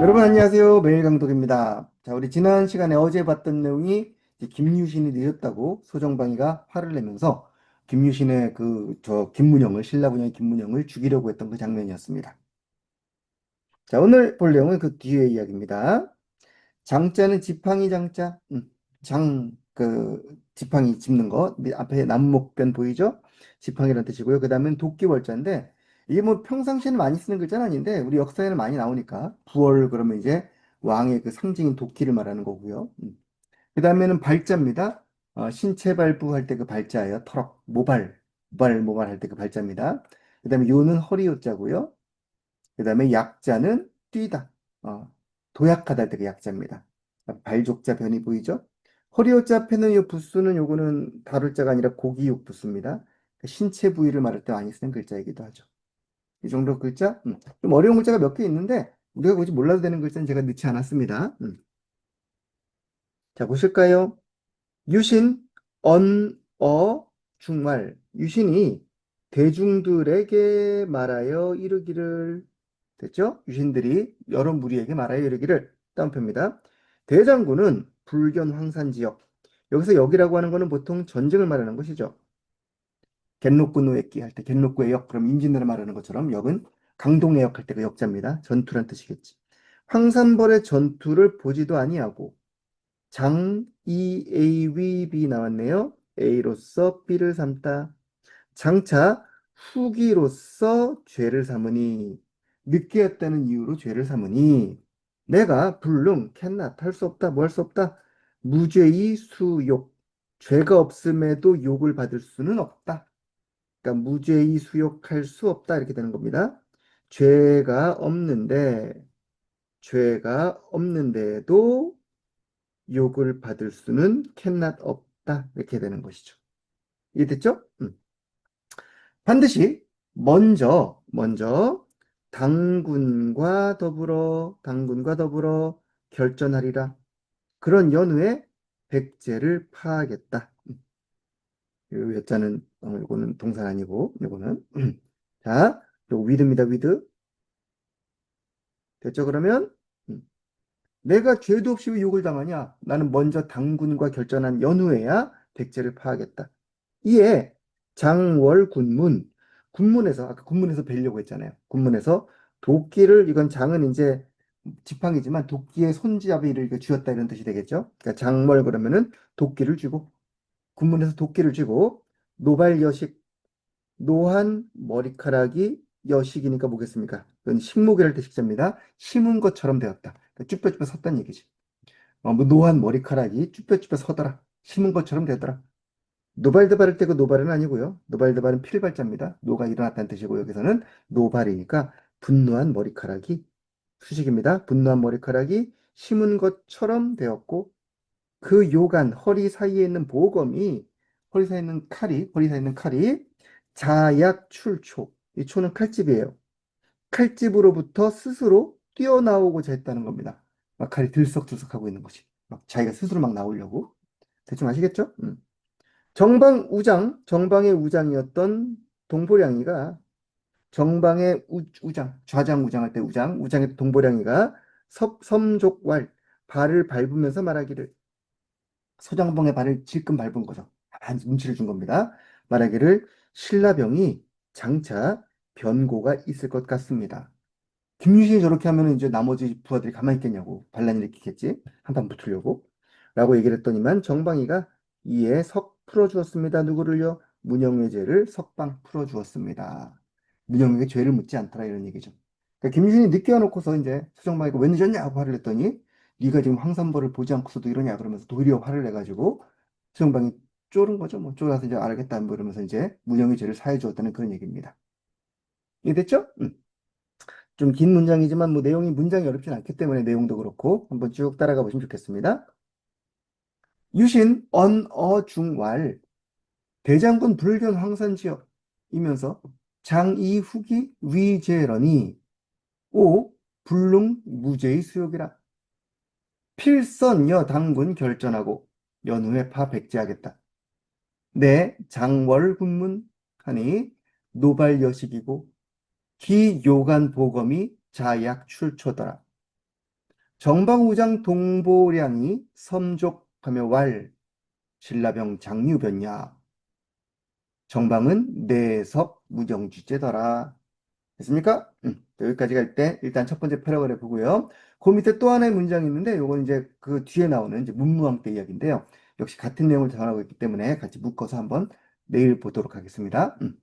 안녕하세요. 매일 강독입니다. 자, 우리 지난 시간에 어제 봤던 내용이 김유신이 늦었다고 소정방이가 화를 내면서 김유신의 그, 저, 김문영을, 신라분의 김문영을 죽이려고 했던 그 장면이었습니다. 자, 오늘 볼 내용은 그 뒤의 이야기입니다. 장자는 지팡이 장자, 음, 장, 그, 지팡이 짚는 거, 밑- 앞에 남목변 보이죠? 지팡이라는 뜻이고요. 그 다음엔 도끼월자인데, 이게 뭐 평상시에는 많이 쓰는 글자는 아닌데, 우리 역사에는 많이 나오니까, 부월 그러면 이제 왕의 그 상징인 도끼를 말하는 거고요. 음. 그 다음에는 발자입니다. 어, 신체 발부 할 때 그 발자예요. 터럭, 모발, 모발, 모발 할 때 그 발자입니다. 그 다음에 요는 허리 요자고요. 그 다음에 약자는 뛰다. 어, 도약하다 할 때 그 약자입니다. 발족자 변이 보이죠? 허리요자 펜은 요 부수는 요거는 다룰 자가 아니라 고기육 부수입니다. 신체 부위를 말할 때 많이 쓰는 글자이기도 하죠. 이 정도 글자? 음. 좀 어려운 글자가 몇 개 있는데 우리가 굳이 몰라도 되는 글자는 제가 넣지 않았습니다. 음. 자, 보실까요? 유신, 언, 어, 중말. 유신이 대중들에게 말하여 이르기를 됐죠? 유신들이 여러 무리에게 말하여 이르기를 따옴표입니다. 대장군은 불견 황산 지역. 여기서 여기라고 하는 것은 보통 전쟁을 말하는 것이죠. 겐록구 노예끼 할 때 겐록구의 역, 그럼 임진왜란 말하는 것처럼 역은 강동의 역 할 때 그 역자입니다. 전투란 뜻이겠지. 황산벌의 전투를 보지도 아니하고 장, E, A, V, B 나왔네요. A로서 B를 삼다. 장차 후기로서 죄를 삼으니 늦게 했다는 이유로 죄를 삼으니 내가 불능 캔낫 할수 없다 뭐 할 수 없다 무죄의 수욕 죄가 없음에도 욕을 받을 수는 없다. 그러니까 무죄의 수욕할 수 없다 이렇게 되는 겁니다. 죄가 없는데 죄가 없는데도 욕을 받을 수는 캔낫 없다 이렇게 되는 것이죠. 이해됐죠? 음. 반드시 먼저 먼저 당군과 더불어 당군과 더불어 결전하리라. 그런 연후에 백제를 파하겠다. 음. 요 여자는 어, 요거는 동사 아니고 요거는 자, 요 위드입니다. 위드. 됐죠? 그러면 음. 내가 죄도 없이 왜 욕을 당하냐? 나는 먼저 당군과 결전한 연후에야 백제를 파하겠다. 이에 장월 군문 군문에서 아까 군문에서 뵈려고 했잖아요. 군문에서 도끼를 이건 장은 이제 지팡이지만 도끼의 손잡이를 쥐었다 이런 뜻이 되겠죠. 그러니까 장월 그러면은 도끼를 쥐고 군문에서 도끼를 쥐고 노발 여식 노한 머리카락이 여식이니까 뭐겠습니까? 그건 식목이랄 때 식자입니다. 심은 것처럼 되었다. 그러니까 쭈뼛쭈뼛 섰다는 얘기지. 어, 뭐 노한 머리카락이 쭈뼛쭈뼛 서더라. 심은 것처럼 되더라. 노발드발할 때그 노발은 아니고요. 노발드발은 필발자입니다. 노가 일어났다는 뜻이고 여기서는 노발이니까 분노한 머리카락이 수식입니다. 분노한 머리카락이 심은 것처럼 되었고 그 요간 허리 사이에 있는 보검이 허리 사이에 있는 칼이 허리 사이에 있는 칼이 자약 출초 이 초는 칼집이에요. 칼집으로부터 스스로 뛰어나오고자 했다는 겁니다. 막 칼이 들썩들썩하고 있는 거지. 막 자기가 스스로 막 나오려고. 대충 아시겠죠? 음. 정방 우장, 정방의 우장이었던 동보량이가 정방의 우, 우장, 좌장 우장할 때 우장, 우장의 동보량이가 섭, 섬족왈, 발을 밟으면서 말하기를 서장봉의 발을 질끈 밟은 거죠. 아, 눈치를 준 겁니다. 말하기를 신라병이 장차 변고가 있을 것 같습니다. 김유신이 저렇게 하면 이제 나머지 부하들이 가만히 있겠냐고 반란이 일으키겠지 한판 붙으려고 라고 얘기를 했더니만 정방이가 이에 석 풀어주었습니다. 누구를요? 문영의 죄를 석방 풀어주었습니다. 문영에게 죄를 묻지 않더라 이런 얘기죠. 그러니까 김유신이 늦게 와놓고서 이제 수정방이가 왜 늦었냐고 화를 냈더니 네가 지금 황산벌을 보지 않고서도 이러냐 그러면서 도리어 화를 내가지고 수정방이 쫄은 거죠. 뭐 쫄아서 이제 알겠다 뭐 이러면서 이제 문영의 죄를 사해 주었다는 그런 얘기입니다. 이해됐죠? 음. 좀긴 문장이지만 뭐 내용이 문장이 어렵진 않기 때문에 내용도 그렇고 한번 쭉 따라가 보시면 좋겠습니다. 유신 언어 중왈 대장군 불견 황산 지역이면서 장이 후기 위제러니 오 불능 무죄의 수욕이라 필선 여 당군 결전하고 연후에 파 백제하겠다. 내 장월 군문 하니 노발 여식이고 기요간 보검이 자약 출초더라. 정방우장 동보량이 섬족하며 왈 신라병 장유변야 정방은 내섭 무정주제더라 됐습니까? 음, 여기까지 갈 때 일단 첫 번째 패러그래 보고요. 그 밑에 또 하나의 문장이 있는데 요건 이제 그 뒤에 나오는 이제 문무왕 때 이야기인데요. 역시 같은 내용을 전하고 있기 때문에 같이 묶어서 한번 내일 보도록 하겠습니다. 음.